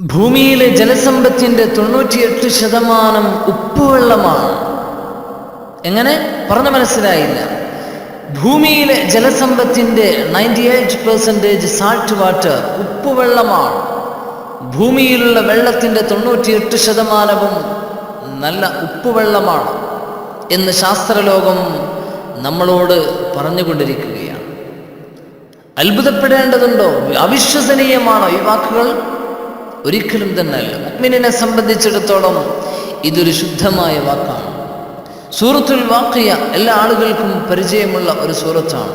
ഭൂമിയിലെ ജലസമ്പത്തിന്റെ തൊണ്ണൂറ്റിയെട്ട് ശതമാനം ഉപ്പുവെള്ളമാണ്. എങ്ങനെ? പറഞ്ഞു മനസ്സിലായില്ല. ഭൂമിയിലെ ജലസമ്പത്തിന്റെ ninety eight percentage salt water ഉപ്പുവെള്ളമാണ്. ഭൂമിയിലുള്ള വെള്ളത്തിന്റെ തൊണ്ണൂറ്റിയെട്ട് ശതമാനവും നല്ല ഉപ്പുവെള്ളമാണ് എന്ന് ശാസ്ത്രലോകം നമ്മളോട് പറഞ്ഞുകൊണ്ടിരിക്കുകയാണ്. അത്ഭുതപ്പെടേണ്ടതുണ്ടോ? അവിശ്വസനീയമാണോ ഈ വാക്കുകൾ? ഒരിക്കലും തന്നെ അല്ല മുക്മിനെ സംബന്ധിച്ചിടത്തോളം ഇതൊരു ശുദ്ധമായ വാക്കാണ്. സൂറത്തുൽ വാക്കിയ എല്ലാ ആളുകൾക്കും പരിചയമുള്ള ഒരു സൂറത്താണ്.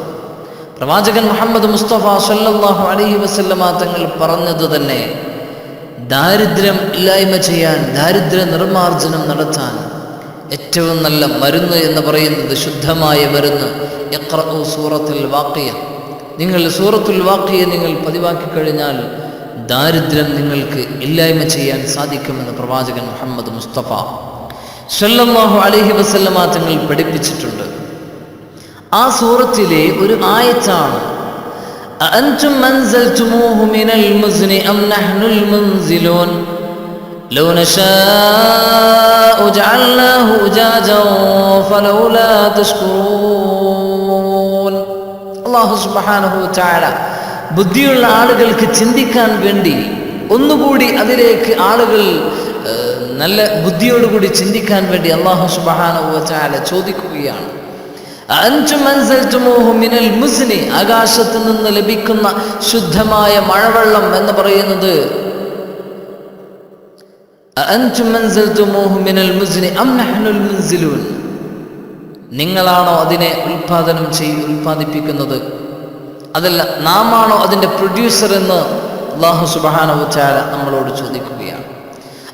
പ്രവാചകൻ മുഹമ്മദ് മുസ്തഫ സല്ലാഹു അലഹി വസല്ലമ തങ്ങൾ പറഞ്ഞത് തന്നെ ദാരിദ്ര്യം ഇല്ലായ്മ ചെയ്യാൻ ദാരിദ്ര്യ നിർമ്മാർജനം നടത്താൻ ഏറ്റവും നല്ല മരുന്ന് എന്ന് പറയുന്നത് ശുദ്ധമായ മരുന്ന്. എത്ര സൂറത്തുൽ വാക്കിയ നിങ്ങൾ സൂറത്തുൽ വാക്കിയെ നിങ്ങൾ പതിവാക്കി കഴിഞ്ഞാൽ ദാരിദ്ര്യം നിങ്ങൾക്ക് ഇല്ലായ്മ ചെയ്യാൻ സാധിക്കുമെന്ന് പ്രവാചകൻ മുഹമ്മദ് മുസ്തഫ സല്ലല്ലാഹു അലൈഹി വസല്ലമ തങ്ങൾ പഠിപ്പിച്ചിട്ടുണ്ട് ആ സൂറത്തിലെ ഒരു ആയത്താണ് أأنتم أنزلتموه من المزن أم نحن المنزلون لو نشاء جعلناه أجاجا فلولا تشكرون അള്ളാഹു സുബ്ഹാനഹു തആല ബുദ്ധിയുള്ള ആളുകൾക്ക് ചിന്തിക്കാൻ വേണ്ടി ഒന്നുകൂടി അതിലേക്ക് ആളുകൾ നല്ല ബുദ്ധിയോടുകൂടി ചിന്തിക്കാൻ വേണ്ടി അള്ളാഹു സുബാന ചോദിക്കുകയാണ്. മിനൽ ആകാശത്ത് നിന്ന് ലഭിക്കുന്ന ശുദ്ധമായ മഴവെള്ളം എന്ന് പറയുന്നത് മിനൽ മുൻസിലൂൻ. നിങ്ങളാണോ അതിനെ ഉൽപാദനം ചെയ്ത് ഉൽപ്പാദിപ്പിക്കുന്നത് അതല്ല നാമാണോ അതിന്റെ പ്രൊഡ്യൂസർ എന്ന് അള്ളാഹു സുബാന ഉച്ചാര നമ്മളോട് ചോദിക്കുകയാണ്.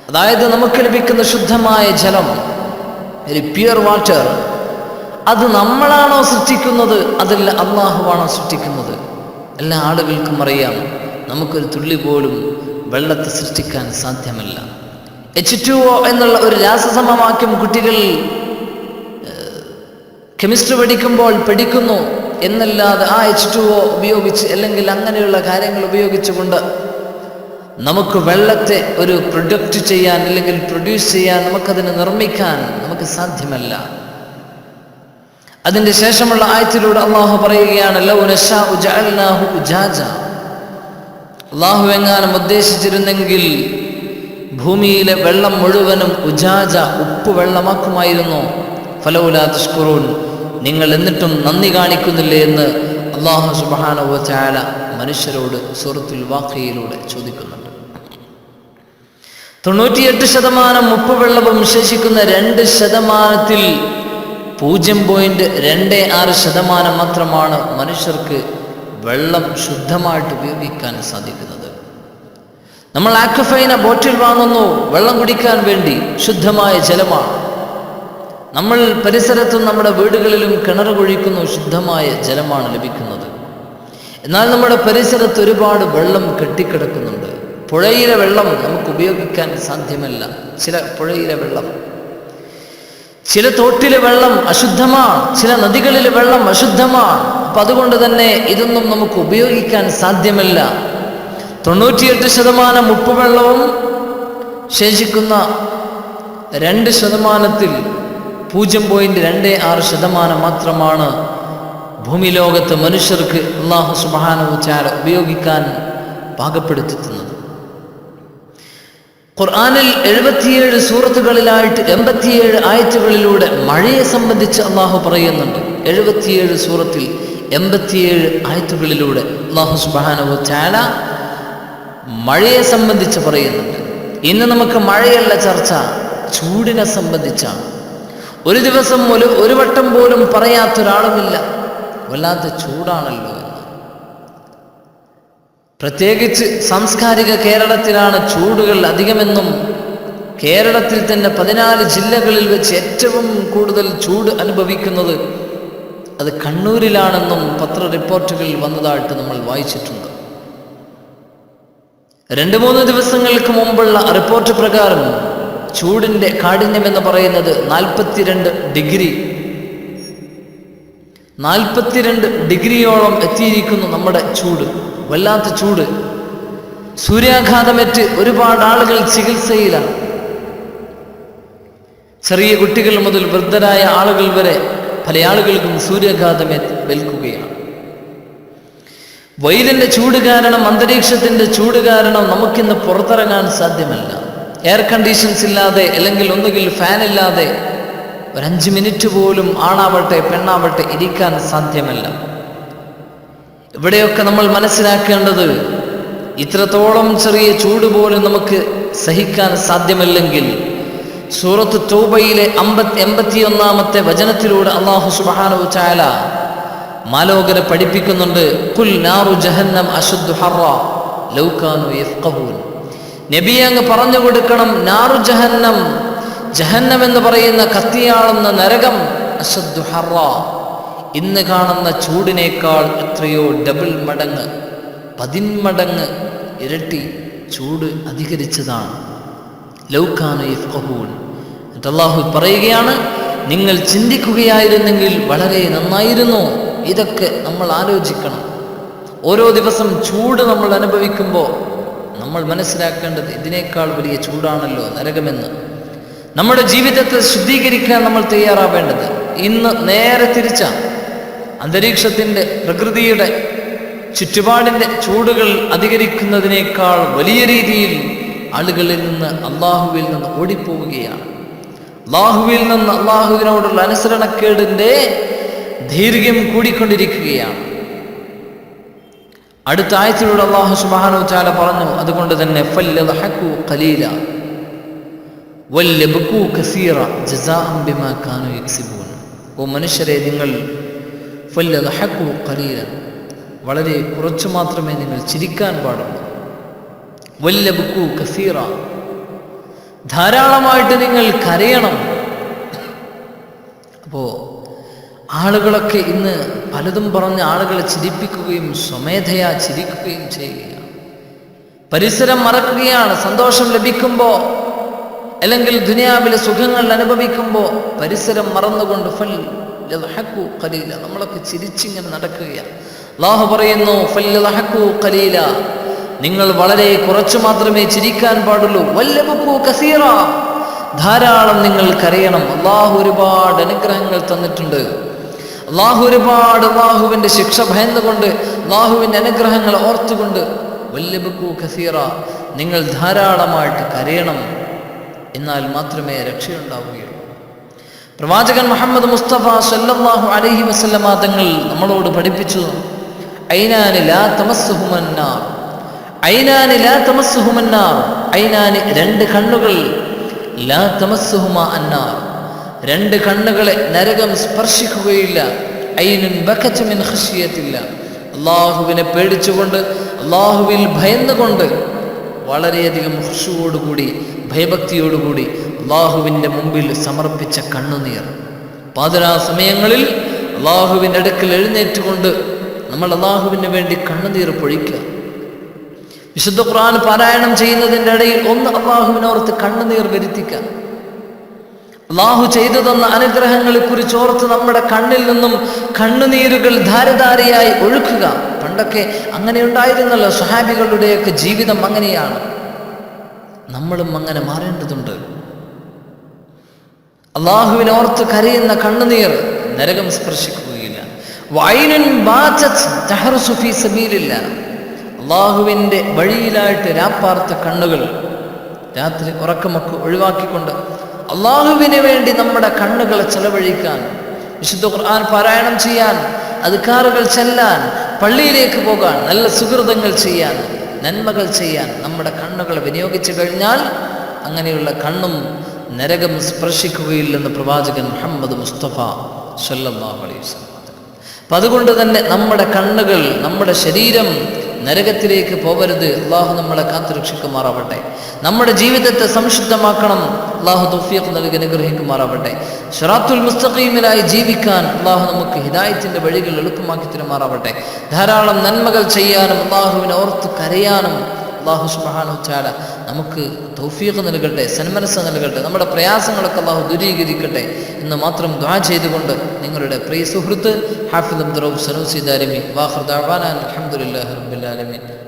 അതായത് നമുക്ക് ലഭിക്കുന്ന ശുദ്ധമായ ജലം ഒരു പ്യുർ വാട്ടർ അത് നമ്മളാണോ സൃഷ്ടിക്കുന്നത്? അതല്ല അള്ളാഹുവാണോ സൃഷ്ടിക്കുന്നത്? എല്ലാ ആളുകൾക്കും അറിയാം നമുക്കൊരു തുള്ളി പോലും വെള്ളത്തെ സൃഷ്ടിക്കാൻ സാധ്യമല്ല. എച്ച് ടു ഒ എന്നുള്ള ഒരു രാസസമവാക്യം കുട്ടികൾ കെമിസ്ട്രി പഠിക്കുമ്പോൾ പഠിക്കുന്നു. എന്നല്ലാതെ ആ എച്ച് ടു ഒ ഉപയോഗിച്ച് അല്ലെങ്കിൽ അങ്ങനെയുള്ള കാര്യങ്ങൾ ഉപയോഗിച്ചുകൊണ്ട് നമുക്ക് വെള്ളത്തെ ഒരു പ്രൊഡക്റ്റ് ചെയ്യാൻ അല്ലെങ്കിൽ പ്രൊഡ്യൂസ് ചെയ്യാൻ നമുക്കതിനെ നിർമ്മിക്കാൻ നമുക്ക് സാധ്യമല്ല. അതിന്റെ ശേഷമുള്ള ആയത്തിലൂടെ അള്ളാഹു പറയുകയാണ്. അള്ളാഹു എങ്ങാനും ഉദ്ദേശിച്ചിരുന്നെങ്കിൽ ഭൂമിയിലെ വെള്ളം മുഴുവനും ഉജാജ ഉപ്പ് വെള്ളമാക്കുമായിരുന്നു ഫലൗലാ തഷ്കുറൂൻ. നിങ്ങൾ എന്നിട്ടും നന്ദി കാണിക്കുന്നില്ലേ എന്ന് അള്ളാഹു സുബാനുവ മനുഷ്യരോട് സൂറത്തുൽ വാക്കയിലൂടെ ചോദിക്കുന്നുണ്ട്. തൊണ്ണൂറ്റിയെട്ട് ശതമാനം ഉപ്പ് വെള്ളവും ശേഷിക്കുന്ന രണ്ട് ശതമാനത്തിൽ പൂജ്യം പോയിന്റ് രണ്ട് ആറ് ശതമാനം മാത്രമാണ് മനുഷ്യർക്ക് വെള്ളം ശുദ്ധമായിട്ട് ഉപയോഗിക്കാൻ സാധിക്കുന്നത്. നമ്മൾ ആക്വഫൈന ബോട്ടിൽ വാങ്ങുന്നു വെള്ളം കുടിക്കാൻ വേണ്ടി ശുദ്ധമായ ജലമാണ്. നമ്മൾ പരിസരത്തും നമ്മുടെ വീടുകളിലും കിണർ കുഴിക്കുന്നു ശുദ്ധമായ ജലമാണ് ലഭിക്കുന്നത്. എന്നാൽ നമ്മുടെ പരിസരത്ത് ഒരുപാട് വെള്ളം കെട്ടിക്കിടക്കുന്നുണ്ട്. പുഴയിലെ വെള്ളം നമുക്ക് ഉപയോഗിക്കാൻ സാധ്യമല്ല. ചില പുഴയിലെ വെള്ളം. ചില തോട്ടിലെ വെള്ളം അശുദ്ധമാണ്. ചില നദികളിലെ വെള്ളം അശുദ്ധമാണ്. അപ്പം അതുകൊണ്ട് തന്നെ ഇതൊന്നും നമുക്ക് ഉപയോഗിക്കാൻ സാധ്യമല്ല. തൊണ്ണൂറ്റിയെട്ട് ശതമാനം ഉപ്പുവെള്ളവും ശേഷിക്കുന്ന രണ്ട് ശതമാനത്തിൽ പൂജ്യം പോയിന്റ് രണ്ട് ആറ് ശതമാനം മാത്രമാണ് ഭൂമി ലോകത്ത് മനുഷ്യർക്ക് അള്ളാഹു സുബാനുചാര ഉപയോഗിക്കാൻ പാകപ്പെടുത്തുന്നത് ഖുർആാനിൽ എഴുപത്തിയേഴ് സൂറത്തുകളിലായിട്ട് എൺപത്തിയേഴ് ആയത്തുകളിലൂടെ മഴയെ സംബന്ധിച്ച് അള്ളാഹു പറയുന്നുണ്ട്. എഴുപത്തിയേഴ് സൂറത്തിൽ എൺപത്തിയേഴ് ആയത്തുകളിലൂടെ അള്ളാഹു സുബാനു ചാല മഴയെ സംബന്ധിച്ച് പറയുന്നുണ്ട്. ഇന്ന് നമുക്ക് മഴയല്ല ചർച്ച ചൂടിനെ സംബന്ധിച്ചാണ്. ഒരു ദിവസം ഒരു ഒരു വട്ടം പോലും പറയാത്തൊരാളുമില്ല. വല്ലാത്ത ചൂടാണല്ലോ എന്ന്. പ്രത്യേകിച്ച് സാംസ്കാരിക കേരളത്തിലാണ് ചൂടുകൾ അധികമെന്നും കേരളത്തിൽ തന്നെ പതിനാല് ജില്ലകളിൽ വെച്ച് ഏറ്റവും കൂടുതൽ ചൂട് അനുഭവിക്കുന്നത് അത് കണ്ണൂരിലാണെന്നും പത്ര റിപ്പോർട്ടുകളിൽ വന്നതായിട്ട് നമ്മൾ വായിച്ചിട്ടുണ്ട്. രണ്ട് മൂന്ന് ദിവസങ്ങൾക്ക് മുമ്പുള്ള റിപ്പോർട്ട് പ്രകാരം ചൂടിന്റെ കാഠിന്യം എന്ന് പറയുന്നത് നാൽപ്പത്തിരണ്ട് ഡിഗ്രി. നാൽപ്പത്തിരണ്ട് ഡിഗ്രിയോളം എത്തിയിരിക്കുന്നു നമ്മുടെ ചൂട്. വല്ലാത്ത ചൂട്. സൂര്യാഘാതമേറ്റ് ഒരുപാട് ആളുകൾ ചികിത്സയിലാണ്. ചെറിയ കുട്ടികൾ മുതൽ വൃദ്ധരായ ആളുകൾ വരെ പല ആളുകൾക്കും സൂര്യാഘാതമേറ്റ് വിൽക്കുകയാണ് വൈദ്യന്റെ ചൂട് കാരണം അന്തരീക്ഷത്തിന്റെ ചൂട് കാരണം നമുക്കിന്ന് പുറത്തിറങ്ങാൻ സാധ്യമല്ല. എയർ കണ്ടീഷൻസ് ഇല്ലാതെ അല്ലെങ്കിൽ ഒന്നുകിൽ ഫാൻ ഇല്ലാതെ ഒരു അഞ്ച് മിനിറ്റ് പോലും ആണാവട്ടെ പെണ്ണാവട്ടെ ഇരിക്കാൻ സാധ്യമല്ല. ഇവിടെയൊക്കെ നമ്മൾ മനസ്സിലാക്കേണ്ടത് ഇത്രത്തോളം ചെറിയ ചൂട് പോലും നമുക്ക് സഹിക്കാൻ സാധ്യമല്ലെങ്കിൽ സൂറത്ത് തൗബയിലെ അമ്പത്തി എൺപത്തിയൊന്നാമത്തെ വചനത്തിലൂടെ അള്ളാഹു സുബാനു ചായാല മാലോകരെ പഠിപ്പിക്കുന്നുണ്ട് കുൽ നാറു ജഹന്നം അശുദ്ധു ഹറ ലൗകാനു യഫ്ഖഹൂൻ. നബി അങ്ങ് പറഞ്ഞു കൊടുക്കണം നാറു ജഹന്നം. ജഹന്നം എന്ന് പറയുന്ന കത്തിയാളുന്ന നരകം ഇന്ന് കാണുന്ന ചൂടിനേക്കാൾ എത്രയോ ഡബിൾ മടങ്ങ് പതിന്മടങ്ങ് ഇരട്ടി ചൂട് അധികരിച്ചതാണ്. അള്ളാഹു പറയുകയാണ് നിങ്ങൾ ചിന്തിക്കുകയായിരുന്നെങ്കിൽ വളരെ നന്നായിരുന്നു. ഇതൊക്കെ നമ്മൾ ആലോചിക്കണം. ഓരോ ദിവസം ചൂട് നമ്മൾ അനുഭവിക്കുമ്പോൾ നമ്മൾ മനസ്സിലാക്കേണ്ടത് ഇതിനേക്കാൾ വലിയ ചൂടാണല്ലോ നരകമെന്ന്. നമ്മുടെ ജീവിതത്തെ ശുദ്ധീകരിക്കാൻ നമ്മൾ തയ്യാറാവേണ്ടത് ഇന്ന് നേരെ തിരിച്ചാണ് അന്തരീക്ഷത്തിന്റെ പ്രകൃതിയുടെ ചുറ്റുപാടിന്റെ ചൂടുകൾ അധികരിക്കുന്നതിനേക്കാൾ വലിയ രീതിയിൽ ആളുകളിൽ നിന്ന് അള്ളാഹുവിൽ നിന്ന് ഓടിപ്പോവുകയാണ്. അള്ളാഹുവിൽ നിന്ന് അള്ളാഹുവിനോടുള്ള അനുസരണക്കേടിന്റെ ദൈർഘ്യം കൂടിക്കൊണ്ടിരിക്കുകയാണ്. അടുത്ത ആയത്തിലൂടെ അള്ളാഹു സുബാനു ചാല പറഞ്ഞു അതുകൊണ്ട് തന്നെ ഖലീല ഓ മനുഷ്യരെ നിങ്ങൾ ഖലീല വളരെ കുറച്ചു മാത്രമേ നിങ്ങൾ ചിരിക്കാൻ പാടുള്ളൂ. വല്ലബക്കു കസീറ ധാരാളമായിട്ട് നിങ്ങൾ കരയണം. അപ്പോ ആളുകളൊക്കെ ഇന്ന് പലതും പറഞ്ഞ് ആളുകളെ ചിരിപ്പിക്കുകയും സ്വമേധയാ ചിരിക്കുകയും ചെയ്യുകയാണ്. പരിസരം മറക്കുകയാണ് സന്തോഷം ലഭിക്കുമ്പോൾ അല്ലെങ്കിൽ ദുനിയാവിലെ സുഖങ്ങൾ അനുഭവിക്കുമ്പോൾ പരിസരം മറന്നുകൊണ്ട് ഫൽ ലഹക്കു ഖലീല. നമ്മളൊക്കെ ചിരിച്ചിങ്ങനെ നടക്കുകയാണ്. അള്ളാഹു പറയുന്നു ഫൽ ലഹക്കു ഖലീല. നിങ്ങൾ വളരെ കുറച്ചു മാത്രമേ ചിരിക്കാൻ പാടുള്ളൂ. വല്ലബക്കു കസീറ. ധാരാളം നിങ്ങൾ കരയണം അള്ളാഹു ഒരുപാട് അനുഗ്രഹങ്ങൾ തന്നിട്ടുണ്ട്. അള്ളാഹു ഒരുപാട് അള്ളാഹുവിന്റെ ശിക്ഷ ഭയന്നുകൊണ്ട് അള്ളാഹുവിന്റെ അനുഗ്രഹങ്ങൾ ഓർത്തുകൊണ്ട് വല്ലബക്കു കസീറ നിങ്ങൾ ധാരാളമായിട്ട് കരയണം എന്നാൽ മാത്രമേ രക്ഷയുണ്ടാവുകയുള്ളൂ. പ്രവാചകൻ മുഹമ്മദ് മുസ്തഫ സല്ലാഹു അലഹി വസല്ലമ തങ്ങൾ നമ്മളോട് പഠിപ്പിച്ചു ഐനാനി ലാ ഐനാനി ലാ ഐനാനി രണ്ട് കണ്ണുകൾ. ലാ തമസ്സുഹുമ അന്നാർ. രണ്ട് കണ്ണുകളെ നരകം സ്പർശിക്കുകയില്ല. ഐനുൻ ബക്കച്ചമിൻ മിൻ ഖശിയത്തില്ല. അള്ളാഹുവിനെ പേടിച്ചുകൊണ്ട് അള്ളാഹുവിൽ ഭയന്നുകൊണ്ട് വളരെയധികം ഹുഷുവോടുകൂടി ഭയഭക്തിയോടുകൂടി അള്ളാഹുവിന്റെ മുമ്പിൽ സമർപ്പിച്ച കണ്ണുനീർ. പാതിരാ സമയങ്ങളിൽ അള്ളാഹുവിന്റെ അടുക്കൽ എഴുന്നേറ്റുകൊണ്ട് നമ്മൾ അള്ളാഹുവിന് വേണ്ടി കണ്ണുനീർ പൊഴിക്കുക. വിശുദ്ധ ഖുർആൻ പാരായണം ചെയ്യുന്നതിന്റെ ഇടയിൽ ഒന്ന് അള്ളാഹുവിനോർത്ത് കണ്ണുനീർ വരുത്തിക്കുക. അള്ളാഹു ചെയ്തു തന്ന അനുഗ്രഹങ്ങളെ കുറിച്ച് ഓർത്ത് നമ്മുടെ കണ്ണിൽ നിന്നും കണ്ണുനീരുകൾ ധാരധാരയായി ഒഴുക്കുക. പണ്ടൊക്കെ അങ്ങനെ ഉണ്ടായിരുന്നല്ലോ സ്വഹാബികളുടെയൊക്കെ ജീവിതം അങ്ങനെയാണ്. നമ്മളും അങ്ങനെ മാറേണ്ടതുണ്ട്. അള്ളാഹുവിനെ ഓർത്ത് കരയുന്ന കണ്ണുനീർ നരകം സ്പർശിക്കുകയില്ല. അള്ളാഹുവിന്റെ വഴിയിലായിട്ട് രാപ്പാർത്ത കണ്ണുകൾ രാത്രി ഉറക്കമൊക്കെ ഒഴിവാക്കിക്കൊണ്ട് അള്ളാഹുവിന് വേണ്ടി നമ്മുടെ കണ്ണുകളെ ചെലവഴിക്കാൻ വിശുദ്ധ ഖുർആൻ പാരായണം ചെയ്യാൻ അധികാറുകൾ ചെല്ലാൻ പള്ളിയിലേക്ക് പോകാൻ നല്ല സുഹൃതങ്ങൾ ചെയ്യാൻ നന്മകൾ ചെയ്യാൻ നമ്മുടെ കണ്ണുകളെ വിനിയോഗിച്ചു കഴിഞ്ഞാൽ അങ്ങനെയുള്ള കണ്ണും നരകം സ്പർശിക്കുകയില്ലെന്ന് പ്രവാചകൻ മുഹമ്മദ് മുസ്തഫ സല്ലല്ലാഹു അലൈഹി അപ്പം അതുകൊണ്ട് തന്നെ നമ്മുടെ കണ്ണുകൾ നമ്മുടെ ശരീരം നരകത്തിലേക്ക് പോകരുത് അള്ളാഹു നമ്മളെ കാത്തുരക്ഷിക്കുമാറാവട്ടെ നമ്മുടെ ജീവിതത്തെ സംശുദ്ധമാക്കണം. അള്ളാഹു തുഫിയക്ക് നൽകി അനുഗ്രഹിക്കുമാറാവട്ടെ. ഷറാത്തുൽ മുസ്തഖീമിലായി ജീവിക്കാൻ അള്ളാഹു നമുക്ക് ഹിദായത്തിന്റെ വഴികൾ എളുപ്പമാക്കി തരുമാറാവട്ടെ. ധാരാളം നന്മകൾ ചെയ്യാനും അള്ളാഹുവിനെ ഓർത്ത് കരയാനും അള്ളാഹു സുബാനു ചാല നമുക്ക് തൗഫീഖ് നൽകട്ടെ സന്മനസ് നൽകട്ടെ നമ്മുടെ പ്രയാസങ്ങളൊക്കെ അള്ളാഹു ദൂരീകരിക്കട്ടെ എന്ന് മാത്രം ദ്വാ ചെയ്തുകൊണ്ട് നിങ്ങളുടെ പ്രിയ സുഹൃത്ത് ഹാഫിദ് അബ്ദുറൌഫ് സനൂസി ദാരിമി. വാഹൃദാൻ അലഹമുല്ലാ റബ്ബുലാലമീൻ